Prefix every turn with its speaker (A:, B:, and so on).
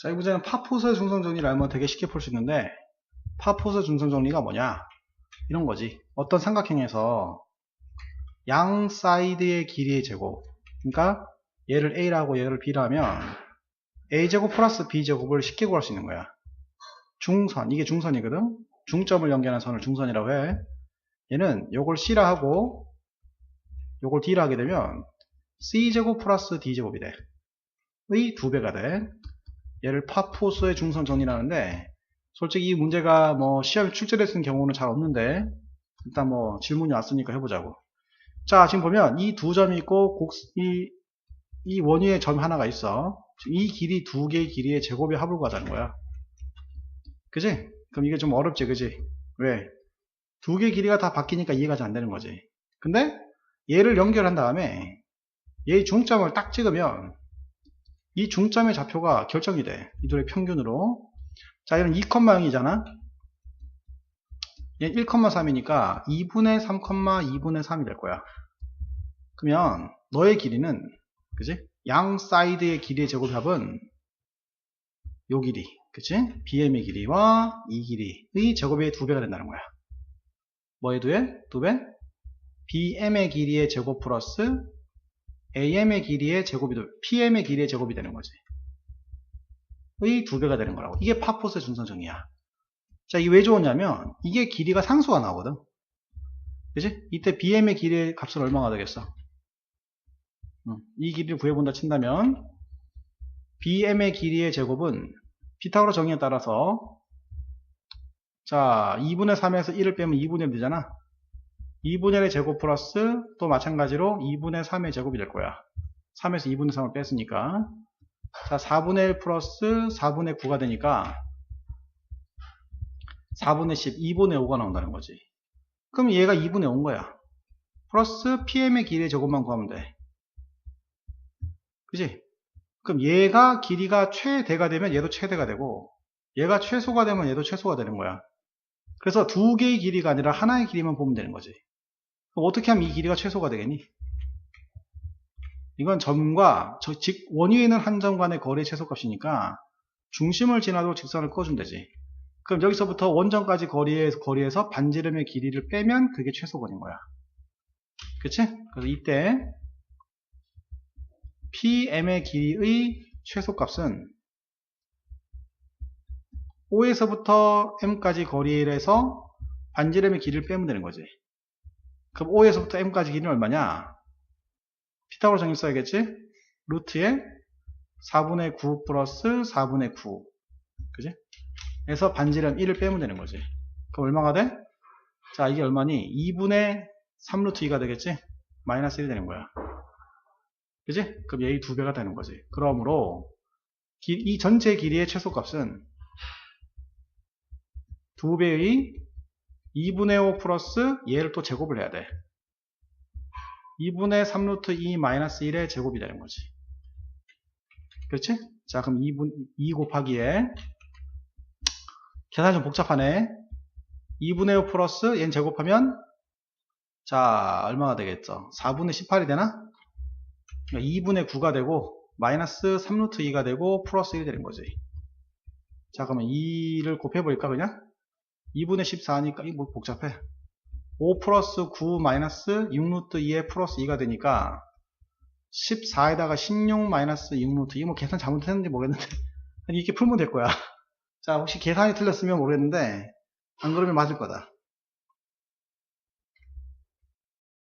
A: 자, 이 문제는 파포스의 중성 정리를 알면 되게 쉽게 풀 수 있는데, 파포스 중성 정리가 뭐냐? 이런 거지. 어떤 삼각형에서 양 사이드의 길이의 제곱. 그러니까 얘를 A라고 얘를 B라 하면 A제곱 플러스 B제곱을 쉽게 구할 수 있는 거야. 중선, 이게 중선이거든? 중점을 연결하는 선을 중선이라고 해. 얘는 요걸 C라 하고 요걸 D라 하게 되면 C제곱 플러스 D제곱이 돼. 의두 배가 돼. 얘를 파포스의 중선 정리라는데 솔직히 이 문제가 뭐 시험에 있는 경우는 잘 없는데 일단 뭐 질문이 왔으니까 해보자고. 자 지금 보면 이 두 점이 있고 곡, 이, 이 원위에 점 하나가 있어. 이 길이 두 개의 길이의 제곱의 합을 구하자는 거야. 그지? 그럼 이게 좀 어렵지 그지? 왜? 두 개의 길이가 다 바뀌니까 이해가 잘 안 되는 거지. 근데 얘를 연결한 다음에 얘의 중점을 딱 찍으면 이 중점의 좌표가 결정이 돼. 이 둘의 평균으로. 자, 얘는 2,0이잖아. 얘는 1,3이니까 2분의 3, 2분의 3이 될 거야. 그러면 너의 길이는 그지? 양 사이드의 길이의 제곱합은 요 길이, 그치? BM의 길이와 이 길이의 제곱의 두 배가 된다는 거야. 뭐의 두 배? 두 배? BM의 길이의 제곱 플러스 AM의 길이의 제곱이, PM의 길이의 제곱이 되는 거지. 의 두 배가 되는 거라고. 이게 파포스의 중선정이야. 자, 이게 왜 좋으냐면, 이게 길이가 상수가 나오거든. 그지? 이때 BM의 길이의 값은 얼마가 되겠어? 음, 이 길이를 구해본다 친다면, BM의 길이의 제곱은 피타고라 정의에 따라서, 자, 2분의 3에서 1을 빼면 2분의 1 되잖아. 2분의 1의 제곱 플러스 또 마찬가지로 2분의 3의 제곱이 될 거야. 3에서 2분의 3을 뺐으니까 자 4분의 1 플러스 4분의 9가 되니까 4분의 10, 2분의 5가 나온다는 거지. 그럼 얘가 2분의 5인 거야. 플러스 PM의 길이의 제곱만 구하면 돼. 그지? 그럼 얘가 길이가 최대가 되면 얘도 최대가 되고 얘가 최소가 되면 얘도 최소가 되는 거야. 그래서 두 개의 길이가 아니라 하나의 길이만 보면 되는 거지. 어떻게 하면 이 길이가 최소가 되겠니? 이건 점과 저, 즉 원위에 있는 한 점 간의 거리의 최소값이니까 중심을 지나도 직선을 꺼주면 되지. 그럼 여기서부터 원점까지 거리에, 거리에서 반지름의 길이를 빼면 그게 최소거리인 거야. 그치? 그래서 이때 PM의 길이의 최소값은 O에서부터 M까지 거리에서 반지름의 길이를 빼면 되는 거지. 그럼 O에서부터 M까지 길이는 얼마냐? 피타고라 정리 써야겠지? 루트에 4분의 9 플러스 4분의 9. 그지? 에서 반지름 1을 빼면 되는 거지. 그럼 얼마가 돼? 자, 이게 얼마니? 2분의 3루트 2가 되겠지? 마이너스 1이 되는 거야. 그지? 그럼 얘의 두 배가 되는 거지. 그러므로 이 전체 길이의 최소값은 두 배의 2분의 5 플러스 얘를 또 제곱을 해야 돼. 2분의 3 루트 2 마이너스 1의 제곱이 되는 거지. 그렇지? 자, 그럼 2분, 2 곱하기에 계산이 좀 복잡하네. 2분의 5 플러스 얘는 제곱하면 자, 얼마가 되겠죠? 4분의 18이 되나? 그러니까 2분의 9가 되고 마이너스 3루트 2가 되고 플러스 1이 되는 거지. 자, 그러면 2를 곱해볼까 그냥? 2분의 14니까 이거 뭐 복잡해. 5 플러스 9 마이너스 6루트 2에 플러스 2가 되니까 14에다가 16 마이너스 6루트 이거 뭐 계산 잘못했는지 모르겠는데 이렇게 풀면 될 거야. 자 혹시 계산이 틀렸으면 모르겠는데 안 그러면 맞을 거다